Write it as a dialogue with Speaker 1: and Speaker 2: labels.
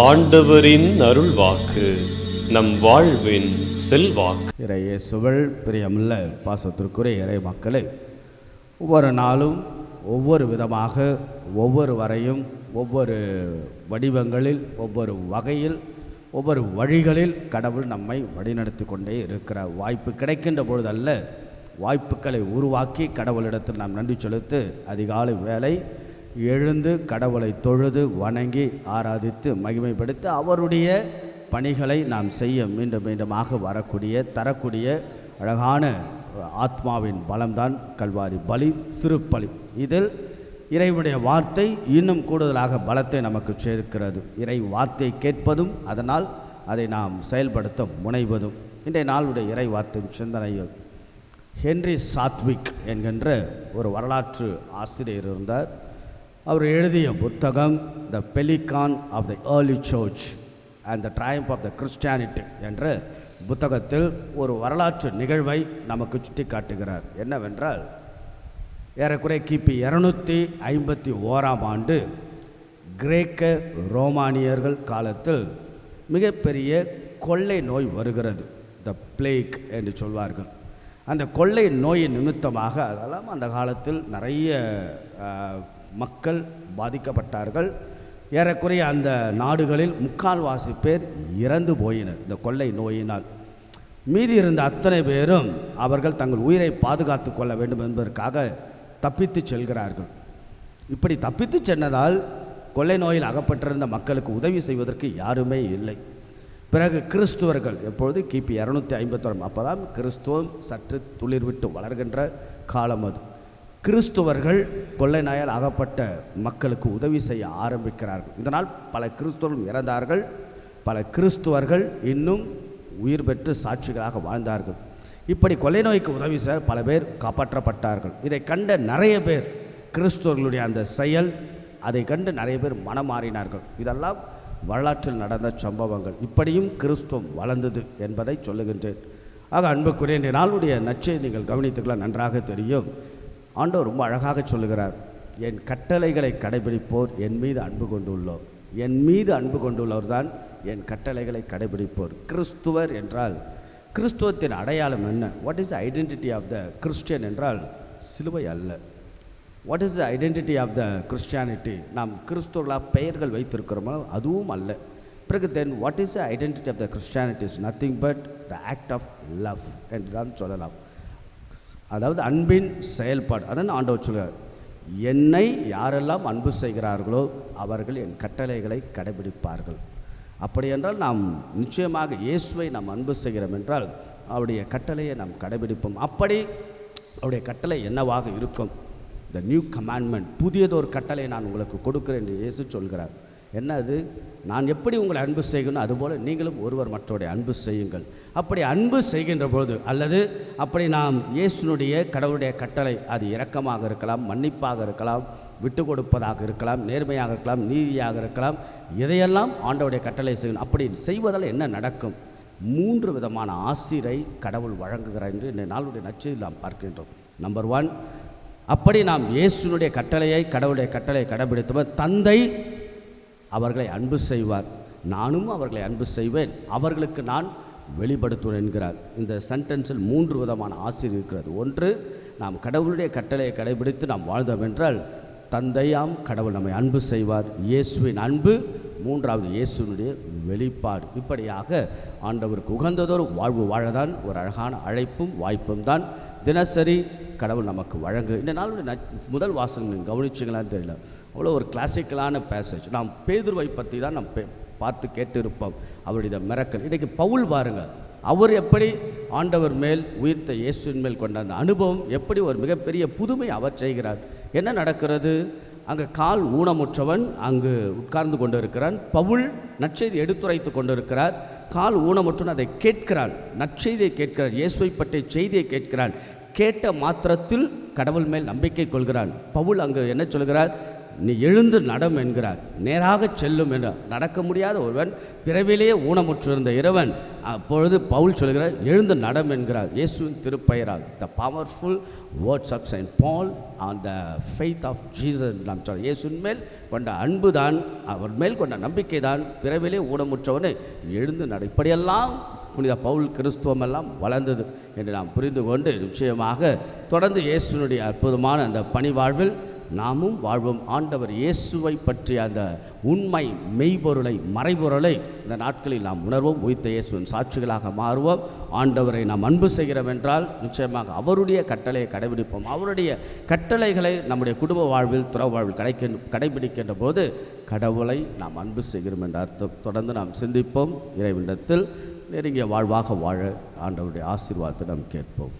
Speaker 1: ஆண்டவரின் அருள் வாக்கு நம் வாழ்வின் செல்வாக்கு.
Speaker 2: இறையே சுவள் பிரியமுள்ள பாசத்திற்குரிய இறை மக்களை ஒவ்வொரு நாளும் ஒவ்வொரு விதமாக ஒவ்வொரு வரையும் ஒவ்வொரு வடிவங்களில் ஒவ்வொரு வகையில் ஒவ்வொரு வழிகளில் கடவுள் நம்மை வழிநடத்தி கொண்டே இருக்கிற வாய்ப்பு கிடைக்கின்ற பொழுதல்ல வாய்ப்புகளை உருவாக்கி கடவுளிடத்தில் நாம் நன்றி செலுத்து அதிகாலை வேலை எழுந்து கடவுளை தொழுது வணங்கி ஆராதித்து மகிமைப்படுத்தி அவருடைய பணிகளை நாம் செய்ய மீண்டும் மீண்டுமாக வரக்கூடிய தரக்கூடிய அழகான ஆத்மாவின் பலம்தான் கல்வாரி பலி திருப்பலி. இதில் இறைவனுடைய வார்த்தை இன்னும் கூடுதலாக பலத்தை நமக்கு சேர்க்கிறது. இறை வார்த்தை கேட்பதும் அதனால் அதை நாம் செயல்படுத்த முனைவதும். இன்றைய நாளுடைய இறை வார்த்தையின் சிந்தனையில் ஹென்றி சாத்விக் என்கின்ற ஒரு வரலாற்று ஆசிரியர் இருந்தார். அவர் எழுதிய புத்தகம் the pelican of the early church and the triumph of the Christianity என்ற புத்தகத்தில் ஒரு வரலாற்று நிகழ்வை நமக்கு சுட்டி காட்டுகிறார் என்னவென்றால் ஏறக்குறைய கிபி இரநூத்தி ஐம்பத்தி ஓராம் ஆண்டு கிரேக்க ரோமானியர்கள் காலத்தில் மிகப்பெரிய கொள்ளை நோய் வருகிறது. த பிளேக் என்று சொல்வார்கள். அந்த கொள்ளை நோயின் நிமித்தமாக அதெல்லாம் அந்த காலத்தில் நிறைய மக்கள் பாதிக்கப்பட்டார்கள். ஏறக்குறைய அந்த நாடுகளில் முக்கால்வாசி பேர் இறந்து போயினர். இந்த கொள்ளை நோயினால். மீதி இருந்த அத்தனை பேரும் அவர்கள் தங்கள் உயிரை பாதுகாத்து கொள்ள வேண்டும் என்பதற்காக தப்பித்து செல்கிறார்கள். இப்படி தப்பித்து சென்றதால் கொள்ளை நோயில் அகப்பட்டிருந்த மக்களுக்கு உதவி செய்வதற்கு யாருமே இல்லை. பிறகு கிறிஸ்துவர்கள் எப்பொழுது? கிபி இரநூத்தி ஐம்பத்தோரம் அப்போ தான் கிறிஸ்துவம் சற்று துளிர்விட்டு வளர்கின்ற காலம் அது. கிறிஸ்துவர்கள் கொள்ளை நாயால் அகப்பட்ட மக்களுக்கு உதவி செய்ய ஆரம்பிக்கிறார்கள். இதனால் பல கிறிஸ்துவர்கள் இறந்தார்கள். பல கிறிஸ்துவர்கள் இன்னும் உயிர் பெற்று சாட்சிகளாக வாழ்ந்தார்கள். இப்படி கொள்ளை நோய்க்கு உதவி செய்ய பல பேர் காப்பாற்றப்பட்டார்கள். இதை கண்ட நிறைய பேர் கிறிஸ்துவர்களுடைய அந்த செயல் அதை கண்டு நிறைய பேர் மனம் மாறினார்கள். இதெல்லாம் வரலாற்றில் நடந்த சம்பவங்கள். இப்படியும் கிறிஸ்துவம் வளர்ந்தது என்பதை சொல்லுகின்றேன். ஆக அன்புக்குரிய நாளுடைய நச்சை நீங்கள் கவனித்துக்கலாம் நன்றாக தெரியும். ஆண்டவர் ரொம்ப அழகாக சொல்லுகிறார் என் கட்டளைகளை கடைபிடிப்போர் என் மீது அன்பு கொண்டுள்ளோர். என் மீது அன்பு கொண்டுள்ளவர் தான் என் கட்டளைகளை கடைபிடிப்போர். கிறிஸ்துவர் என்றால் கிறிஸ்துவத்தின் அடையாளம் என்ன? What is identity of the Christian என்றால் சிலுவை அல்ல. What is the identity of the Christianity நாம் கிறிஸ்துவர்களாக பெயர்கள் வைத்திருக்கிறோமோ அதுவும் அல்ல. பிறகு then what is the identity of the Christianity is nothing but the act of love என்று தான் சொல்லலாம். அதாவது அன்பின் செயல்பாடு. அதான் ஆண்டவர் சொல்கிறார் என்னை யாரெல்லாம் அன்பு செய்கிறார்களோ அவர்கள் என் கட்டளைகளை கடைபிடிப்பார்கள். அப்படி என்றால் நாம் நிச்சயமாக இயேசுவை நாம் அன்பு செய்கிறோம் என்றால் அவருடைய கட்டளையை நாம் கடைபிடிப்போம். அப்படி அவருடைய கட்டளை என்னவாக இருக்கும்? த நியூ கமாண்ட்மெண்ட் புதியதொரு கட்டளை நான் உங்களுக்கு கொடுக்கிறேன் என்று இயேசு சொல்கிறார். என்ன அது நான் எப்படி உங்களை அன்பு செய்யணும் அதுபோல் நீங்களும் ஒருவர் மற்றவருடைய அன்பு செய்யுங்கள். அப்படி அன்பு செய்கின்ற பொழுது அல்லது அப்படி நாம் இயேசுனுடைய கடவுளுடைய கட்டளை அது இரக்கமாக இருக்கலாம் மன்னிப்பாக இருக்கலாம் விட்டு கொடுப்பதாக இருக்கலாம் நேர்மையாக இருக்கலாம் நீதியாக இருக்கலாம் இதையெல்லாம் ஆண்டவருடைய கட்டளை செய்யணும் அப்படி செய்வதால் என்ன நடக்கும்? மூன்று விதமான ஆசிரை கடவுள் வழங்குகிறார் என்று இந்த நாளுடைய நச்சையில் நாம் பார்க்கின்றோம். நம்பர் ஒன் அப்படி நாம் இயேசுனுடைய கட்டளையை கடவுளுடைய கட்டளையை கடைபிடித்தவர் தந்தை அவர்களை அன்பு செய்வார். நானும் அவர்களை அன்பு செய்வேன். அவர்களுக்கு நான் வெளிப்படுத்துவேன் என்கிறார். இந்த சென்டென்ஸில் மூன்று விதமான ஆசிரியர் இருக்கிறது. ஒன்று நாம் கடவுளுடைய கட்டளையை கடைபிடித்து நாம் வாழ்ந்தோம் என்றால் தந்தையாம் கடவுள் நம்மை அன்பு செய்வார். இயேசுவின் அன்பு மூன்றாவது இயேசுனுடைய வெளிப்பாடு. இப்படியாக ஆண்டவருக்கு உகந்ததொரு வாழ்வு வாழதான் ஒரு அழகான அழைப்பும் வாய்ப்பும் தான். தினசரி கடவுள் நமக்கு வழங்கு. இந்த நாளுடைய முதல் வாசகம் கவனிச்சிங்களான்னு தெரியல. அவ்வளோ ஒரு கிளாசிக்கலான பேசேஜ் நாம் பேதுருவை பற்றி தான் நாம் பார்த்து கேட்டு இருப்போம் அவருடைய மிரக்கல். இன்றைக்கு பவுல் பாருங்கள் அவர் எப்படி ஆண்டவர் மேல் உயிர்த்த இயேசுவின் மேல் கொண்ட அந்த அனுபவம் எப்படி ஒரு மிகப்பெரிய புதுமை அவர் செய்கிறார். என்ன நடக்கிறது? அங்கே கால் ஊனமுற்றவன் அங்கு உட்கார்ந்து கொண்டு இருக்கிறான் பவுல் நற்செய்தி எடுத்துரைத்து கொண்டிருக்கிறார். கால் ஊனமுற்றவன் அதை கேட்கிறான். நற்செய்தியை கேட்கிறான் இயேசுவை பற்றிய செய்தியை கேட்கிறான். கேட்ட மாத்திரத்தில் கடவுள் மேல் நம்பிக்கை கொள்கிறான். பவுல் அங்கு என்ன சொல்கிறார்? நீ எழுந்து நடம் என்கிறார். நேராக செல்லும் என்றார் நடக்க முடியாத ஒருவன் பிறவிலேயே ஊனமுற்றிருந்த இறைவன். அப்பொழுது பவுல் சொல்கிறார் எழுந்து நடம் என்கிறார். இயேசுவின் திருப்பெயரால். The powerful words of Saint Paul on the faith of Jesus நாம் சொல்ல இயேசுவின் மேல் கொண்ட அன்பு தான் அவர் மேல் கொண்ட நம்பிக்கை தான் பிறவிலே ஊனமுற்றவனை. எழுந்து நட. இப்படியெல்லாம் புனித பவுல் கிறிஸ்துவமெல்லாம் வளர்ந்தது என்று நாம் புரிந்து கொண்டு நிச்சயமாக தொடர்ந்து இயேசுனுடைய அற்புதமான அந்த பணி வாழ்வில் நாமும் வாழ்வோம். ஆண்டவர் இயேசுவை பற்றிய அந்த உண்மை மெய்பொருளை மறைபொருளை இந்த நாட்களில் நாம் உணர்வோம். உயிர்த்த இயேசுவின் சாட்சிகளாக மாறுவோம். ஆண்டவரை நாம் அன்பு செய்கிறோம் என்றால் நிச்சயமாக அவருடைய கட்டளையை கடைபிடிப்போம். அவருடைய கட்டளைகளை நம்முடைய குடும்ப வாழ்வில் துற வாழ்வில் கடைக்க கடைபிடிக்கின்ற போது கடவுளை நாம் அன்பு செய்கிறோம் என்ற அர்த்தம். தொடர்ந்து நாம் சிந்திப்போம். இறைவனிடத்தில் நெருங்கிய வாழ்வாக வாழ ஆண்டவருடைய ஆசீர்வாதத்தை நாம் கேட்போம்.